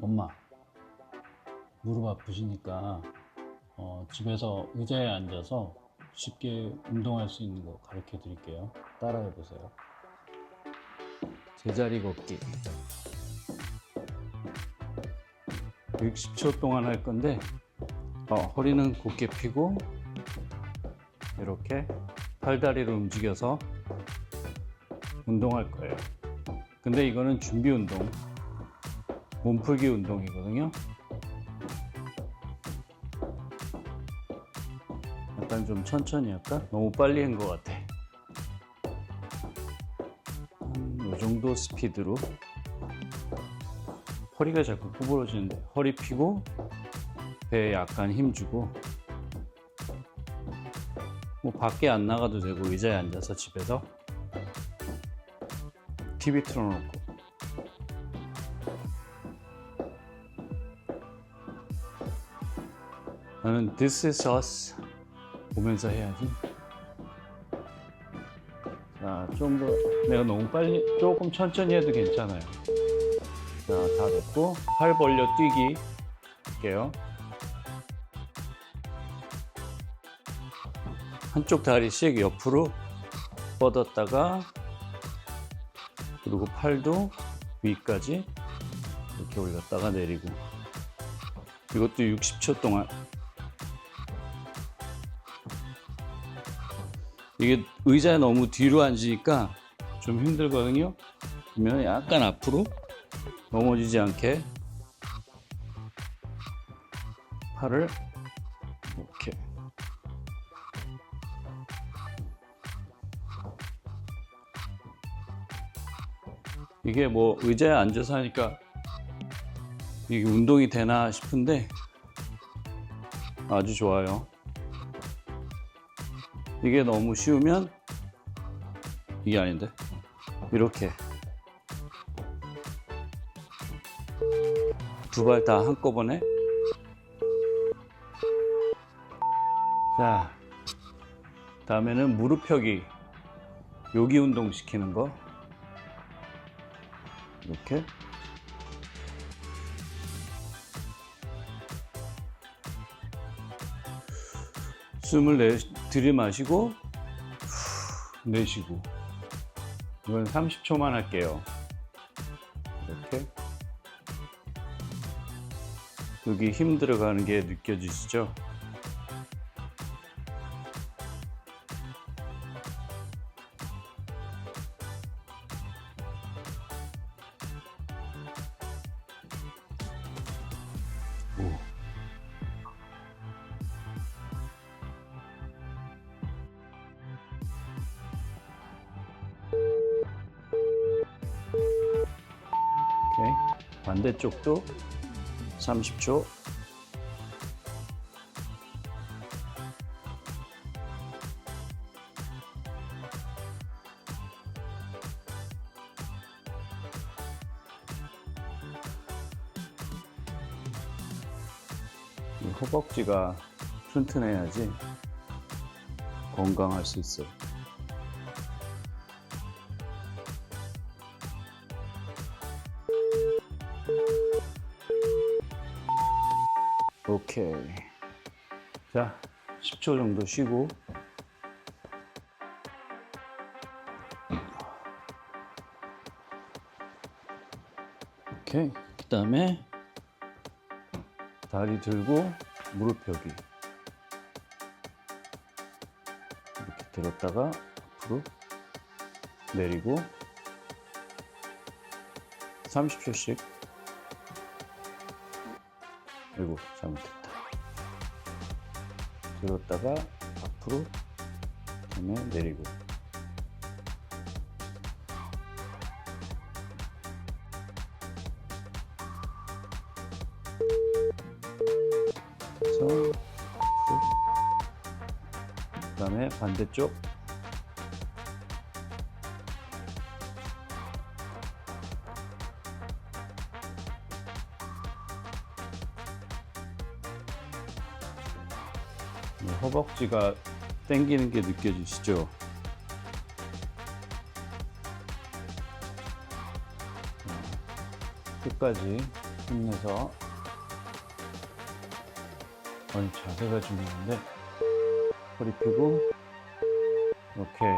엄마 무릎 아프시니까 어, 집에서 의자에 앉아서 쉽게 운동할 수 있는 거 가르쳐 드릴게요. 따라해 보세요. 제자리 걷기. 60초 동안 할 건데 어, 허리는 곧게 펴고 이렇게 팔다리를 움직여서 운동할 거예요. 근데 이거는 준비 운동, 몸풀기 운동이거든요. 약간 좀 천천히 할까? 너무 빨리 한 것 같아. 한이 정도 스피드로 허리가 자꾸 구부러지는데 허리 펴고 배에 약간 힘주고 뭐 밖에 안 나가도 되고 의자에 앉아서 집에서 TV 틀어놓고 나는 This is Us 보면서 해야지. 자, 좀 더 내가 너무 빨리 조금 천천히 해도 괜찮아요. 자, 다 됐고 팔 벌려 뛰기 할게요. 한쪽 다리씩 옆으로 뻗었다가 그리고 팔도 위까지 이렇게 올렸다가 내리고. 이것도 60초 동안 이게 의자에 너무 뒤로 앉으니까 좀 힘들거든요 그러면 약간 앞으로 넘어지지 않게 팔을 이렇게 이게 뭐 의자에 앉아서 하니까 이게 운동이 되나 싶은데 아주 좋아요. 이게 너무 쉬우면 이게 아닌데? 이렇게. 두 발 다 한꺼번에. 자 다음에는 무릎 펴기. 요기 운동 시키는 거. 이렇게. 숨을 내, 들이마시고 후, 내쉬고. 이건 30초만 할게요. 이렇게. 여기 힘 들어가는 게 느껴지시죠? 반대쪽도 30초. 이 허벅지가 튼튼해야지 건강할 수 있어요. 오케이. 자, 10초 정도 쉬고. 오케이. 그 다음에 다리 들고 무릎 펴기. 이렇게 들었다가 앞으로 내리고 30초씩. 아이고, 잘못했다. 들었다가 앞으로 그다음에 내리고 앞으로 그다음에 반대쪽 허벅지가 당기는 게 느껴지시죠? 어, 끝까지 힘내서 아니 자세가 중요한데 허리 펴고 오케이.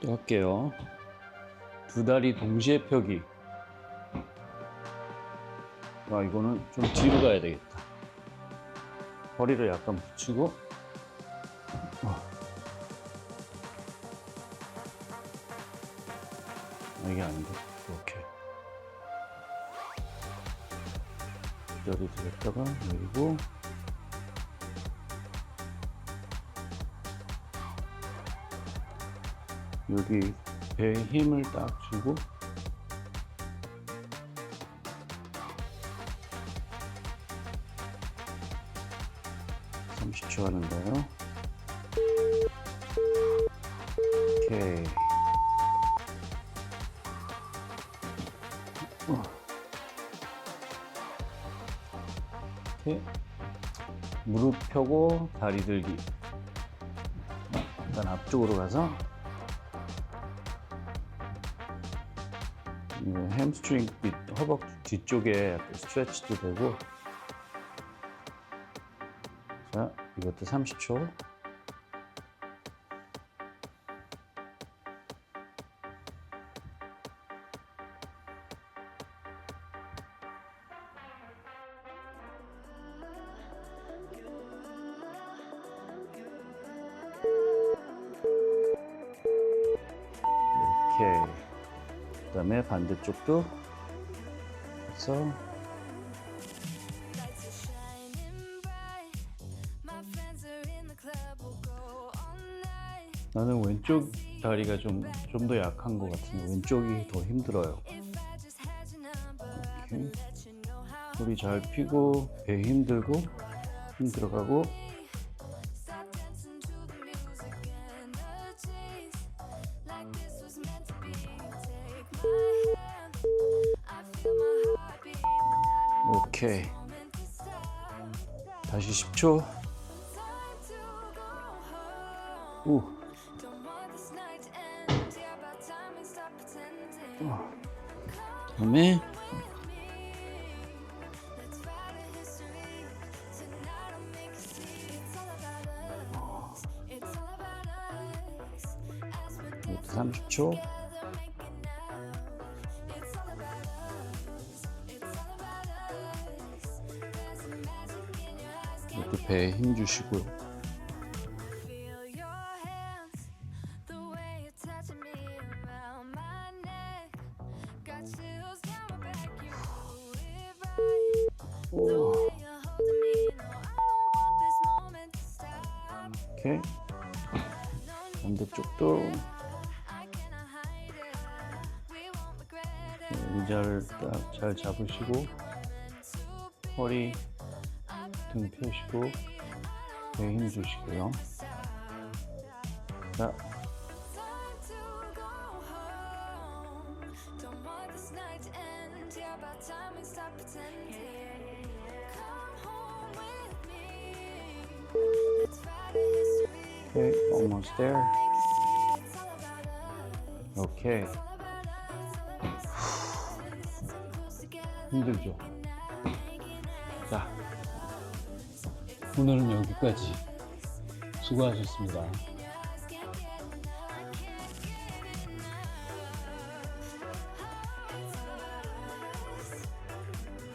또 할게요. 두 다리 동시에 펴기 아 이거는 좀 뒤로 가야 되겠다. 허리를 약간 붙이고. 어. 아, 이게 아닌데? 이렇게 두 다리 들었다가 내리고. 여기 배에 힘을 딱 주고 하는 거예요. 오케이. 어. 이렇게 무릎 펴고 다리 들기. 일단 앞쪽으로 가서 햄스트링 뒤- 허벅지 뒤쪽에 스트레치도 되고 이것도 30초. 이렇게. 그 다음에 반대쪽도 해서 나는 왼쪽 다리가 좀 좀 더 약한 것 같은데 왼쪽이 더 힘들어요. 이렇게 허리 잘 펴고 배 힘들고 힘 들어가고 music and the chase. Your eyes. Can 이것도 배에 힘 주시고요. 이렇게 반대쪽도. 의자를 딱 잘 잡으시고 허리 등 펴시고 배에 힘 주시고요. 자 Okay, almost there. Okay. 힘들죠? 자, 오늘은 여기까지. 수고하셨습니다.